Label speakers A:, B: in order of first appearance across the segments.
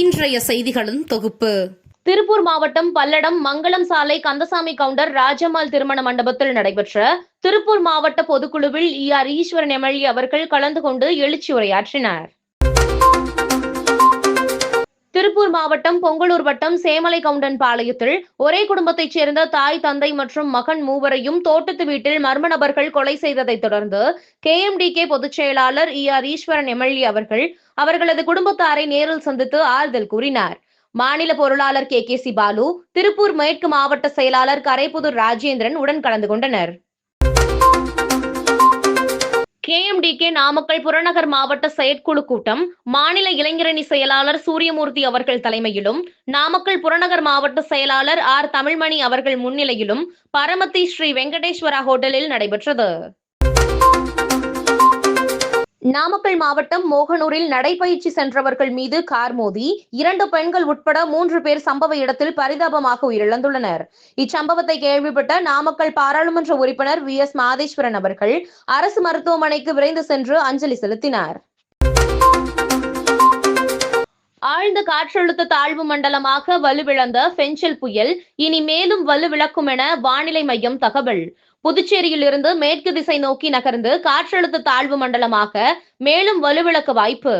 A: இன்றைய செய்திகளின் தொகுப்பு.
B: திருப்பூர் மாவட்டம் பல்லடம் மங்களம் சாலை கந்தசாமி கவுண்டர் ராஜம்மாள் திருமண மண்டபத்தில் நடைபெற்ற திருப்பூர் மாவட்ட பொதுக்குழுவில் இ ஆர் ஈஸ்வரன் எம்எல்ஏ அவர்கள் கலந்து கொண்டு எழுச்சி உரையாற்றினார். திருப்பூர் மாவட்டம் பொங்கலூர் வட்டம் சேமலை கவுண்டன் பாளையத்தில் ஒரே குடும்பத்தைச் சேர்ந்த தாய் தந்தை மற்றும் மகன் மூவரையும் தோட்டத்து வீட்டில் மர்ம நபர்கள் கொலை செய்ததைத் தொடர்ந்து கே எம் டி கே பொதுச் செயலாளர் இ ஆர் ஈஸ்வரன் எம்எல்ஏ அவர்கள் அவர்களது குடும்பத்தாரை நேரில் சந்தித்து ஆறுதல் கூறினார். மாநில பொருளாளர் K K C Balu Tiruppur மேற்கு மாவட்ட செயலாளர் கரைப்புதூர் ராஜேந்திரன் உடன் கலந்து கொண்டனர். கேஎம்டிகே நாமக்கல் புறநகர் மாவட்ட செயற்குழு கூட்டம் மாநில இளைஞரணி செயலாளர் சூரியமூர்த்தி அவர்கள் தலைமையிலும் நாமக்கல் புறநகர் மாவட்ட செயலாளர் ஆர் தமிழ்மணி அவர்கள் முன்னிலையிலும் பரமத்தி ஸ்ரீ வெங்கடேஸ்வரா ஹோட்டலில் நடைபெற்றது. நாமக்கல் மாவட்டம் மோகனூரில் நடைபயிற்சி சென்றவர்கள் மீது கார் மோதி இரண்டு பெண்கள் உட்பட மூன்று பேர் சம்பவ இடத்தில் பரிதாபமாக உயிரிழந்துள்ளனர். இச்சம்பவத்தை கேள்விப்பட்ட நாமக்கல் பாராளுமன்ற உறுப்பினர் வி எஸ் மாதேஸ்வரன் அவர்கள் அரசு மருத்துவமனைக்கு விரைந்து சென்று அஞ்சலி செலுத்தினார். ஆழ்ந்த காற்றழுத்த தாழ்வு மண்டலமாக வலுவிழந்த பெஞ்சல் புயல் இனி மேலும் வலுவிழக்கும் என வானிலை மையம் தகவல். புதுச்சேரியில் இருந்து மேற்கு திசை நோக்கி நகர்ந்து காற்றழுத்த தாழ்வு மண்டலமாக மேலும் வலுவிழக்க வாய்ப்பு.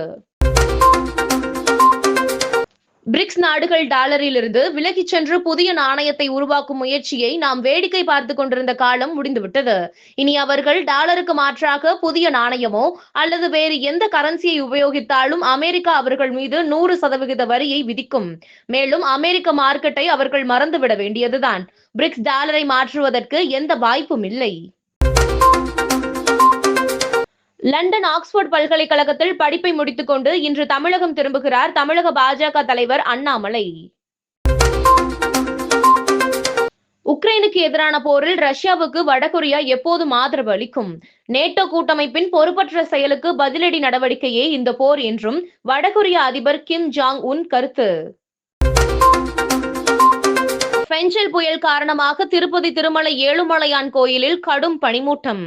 B: பிரிக்ஸ் நாடுகள் டாலரிலிருந்து விலகிச் சென்று புதிய நாணயத்தை உருவாக்கும் முயற்சியை நாம் வேடிக்கை பார்த்து கொண்டிருந்த காலம் முடிந்துவிட்டது. இனி அவர்கள் டாலருக்கு மாற்றாக புதிய நாணயமோ அல்லது வேறு எந்த கரன்சியை உபயோகித்தாலும் அமெரிக்கா அவர்கள் மீது நூறு சதவிகித வரியை விதிக்கும். மேலும் அமெரிக்க மார்க்கெட்டை அவர்கள் மறந்துவிட வேண்டியதுதான். பிரிக்ஸ் டாலரை மாற்றுவதற்கு எந்த வாய்ப்பும் இல்லை. லண்டன் ஆக்ஸ்போர்ட் பல்கலைக்கழகத்தில் படிப்பை முடித்துக்கொண்டு இன்று தமிழகம் திரும்புகிறார் தமிழக பாஜக தலைவர் அண்ணாமலை. உக்ரைனுக்கு எதிரான போரில் ரஷ்யாவுக்கு வடகொரியா எப்போதும் ஆதரவு அளிக்கும். நேட்டோ கூட்டமைப்பின் பொறுப்பற்ற செயலுக்கு பதிலடி நடவடிக்கையே இந்த போர் என்றும் வடகொரிய அதிபர் கிம் ஜாங் உன் கருத்து. பெஞ்சல் புயல் காரணமாக திருப்பதி திருமலை ஏழுமலையான் கோயிலில் கடும் பனிமூட்டம்.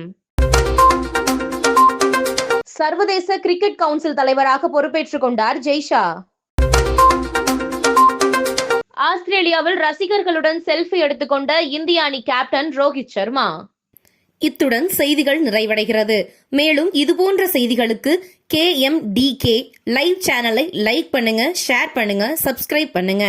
B: சர்வதேச கிரிக்கெட் கவுன்சில் தலைவராக பொறுப்பேற்றுக் கொண்டார் ஜெய்ஷா. ஆஸ்திரேலியாவில் ரசிகர்களுடன் செல்ஃபி எடுத்துக்கொண்ட இந்திய அணி கேப்டன் ரோஹித் சர்மா.
A: இத்துடன் செய்திகள் நிறைவடைகிறது. மேலும் இதுபோன்ற செய்திகளுக்கு K M T K live சேனலை லைக் பண்ணுங்க ஷேர் பண்ணுங்க சப்ஸ்கிரைப் பண்ணுங்க.